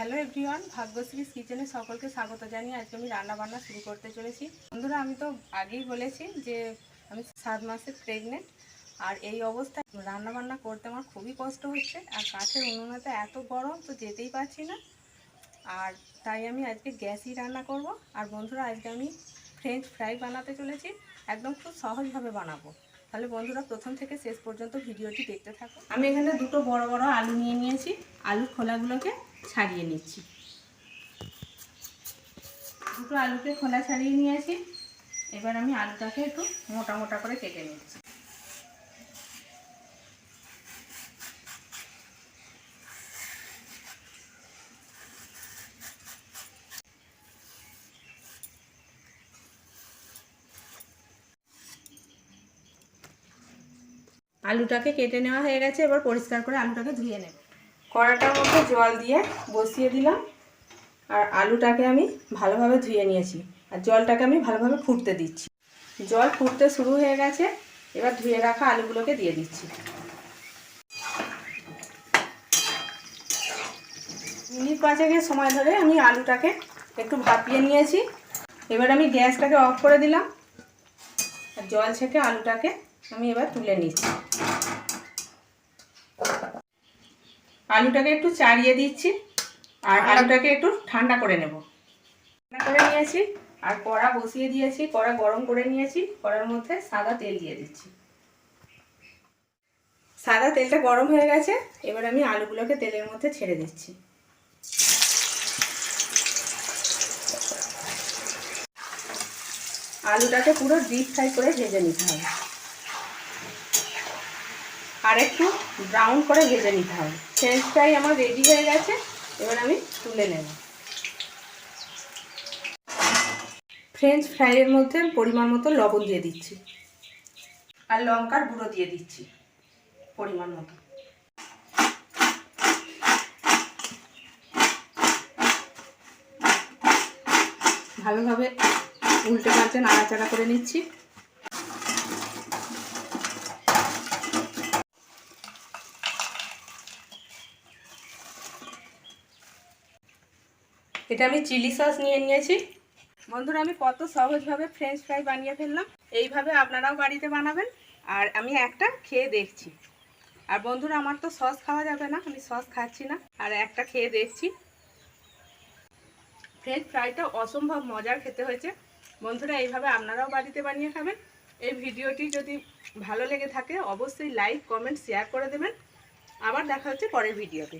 Hello everyone Bhagyashree কিচেনে সকলকে স্বাগত জানিয়ে আজকে আমি রান্না বান্না শুরু করতে চলেছি। বন্ধুরা, আমি তো আগেই বলেছি যে আমি সাত মাসের প্রেগনেন্ট আর এই অবস্থায় রান্না বান্না করতে আমার খুবই কষ্ট হচ্ছে আর কাঠের উনুনেতে এত গরম তো যেতেই পারছি না। আর তাই আমি আজকে গ্যাসই রান্না করব আর বন্ধুরা, আজকে আমি ফ্রেঞ্চ ফ্রাই বানাতে চলেছি, একদম খুব সহজভাবে বানাবো। তাহলে বন্ধুরা, প্রথম থেকে শেষ পর্যন্ত ভিডিওটি দেখতে থাকো। আমি এখানে দুটো বড় বড় আলু নিয়ে নিয়েছি। আলুর খোলাগুলোকে ছাড়িয়ে নিচ্ছি। দুটো আলুকে খোলা ছাড়িয়ে নিয়েছি। এবার আমি আলুটাকে একটু মোটা মোটা করে কেটে নিচ্ছি। আলুটাকে কেটে নেওয়া হয়ে গেছে। এবার পরিষ্কার করে আলুটাকে ধুয়ে নেব। কড়াটার মধ্যে জল দিয়ে বসিয়ে দিলাম। আর আলুটাকে আমি ভালোভাবে ধুয়ে নিয়েছি। আর জলটাকে আমি ভালোভাবে ফুটতে দিচ্ছি। জল ফুটতে শুরু হয়ে গেছে। এবার ধুয়ে রাখা আলুগুলোকে দিয়ে দিচ্ছি। মিনিট পাঁচেকের সময় ধরে আমি আলুটাকে একটু ভাপিয়ে নিয়েছি। এবার আমি গ্যাসটাকে অফ করে দিলাম। আর জল ছেঁকে আলুটাকে আমি এবার তুলে নিচ্ছি। আলুটাকে একটু চাড়িয়ে দিচ্ছি আর আলুটাকে একটু ঠান্ডা করে নেব। ঠান্ডা করে নিয়েছি আর কড়া বসিয়ে দিয়েছি কড়া গরম করে নিয়েছি কড়ার মধ্যে সাদা তেল দিয়ে দিচ্ছি। সাদা তেলটা গরম হয়ে গেছে এবার আমি আলুগুলোকে তেলের মধ্যে ছেড়ে দিচ্ছি। আলুটাকে পুরো ডিপ ফ্রাই করে ভেজে নিতে হবে। আর একটু ব্রাউন করে ভেজে নিতে হবে। ফ্রেঞ্চ ফ্রাই আমার রেডি হয়ে গেছে, এবার আমি তুলে নেব। ফ্রেঞ্চ ফ্রাইয়ের মধ্যে পরিমাণ মতো লবণ দিয়ে দিচ্ছি। আর লঙ্কার গুঁড়ো দিয়ে দিচ্ছি, পরিমাণ মতো। ভালোভাবে উল্টে পাল্টে নাড়াচাড়া করে নিচ্ছি। এটা আমি চিলি সস নিয়ে নিয়েছি। বন্ধুরা, আমি কত সহজভাবে ফ্রেঞ্চ ফ্রাই বানিয়ে ফেললাম। এইভাবে আপনারাও বাড়িতে বানাবেন। আর আমি একটা খেয়ে দেখছি। আর বন্ধুরা, আমার তো সস খাওয়া যাবে না। আমি সস খাচ্ছি না। আর একটা খেয়ে দেখছি। ফ্রেঞ্চ ফ্রাইটা অসম্ভব মজার খেতে হয়েছে। বন্ধুরা, এইভাবে আপনারাও বাড়িতে বানিয়ে খাবেন। এই ভিডিওটি যদি ভালো লেগে থাকে, অবশ্যই লাইক কমেন্ট শেয়ার করে দেবেন। আবার দেখা হচ্ছে পরের ভিডিওতে।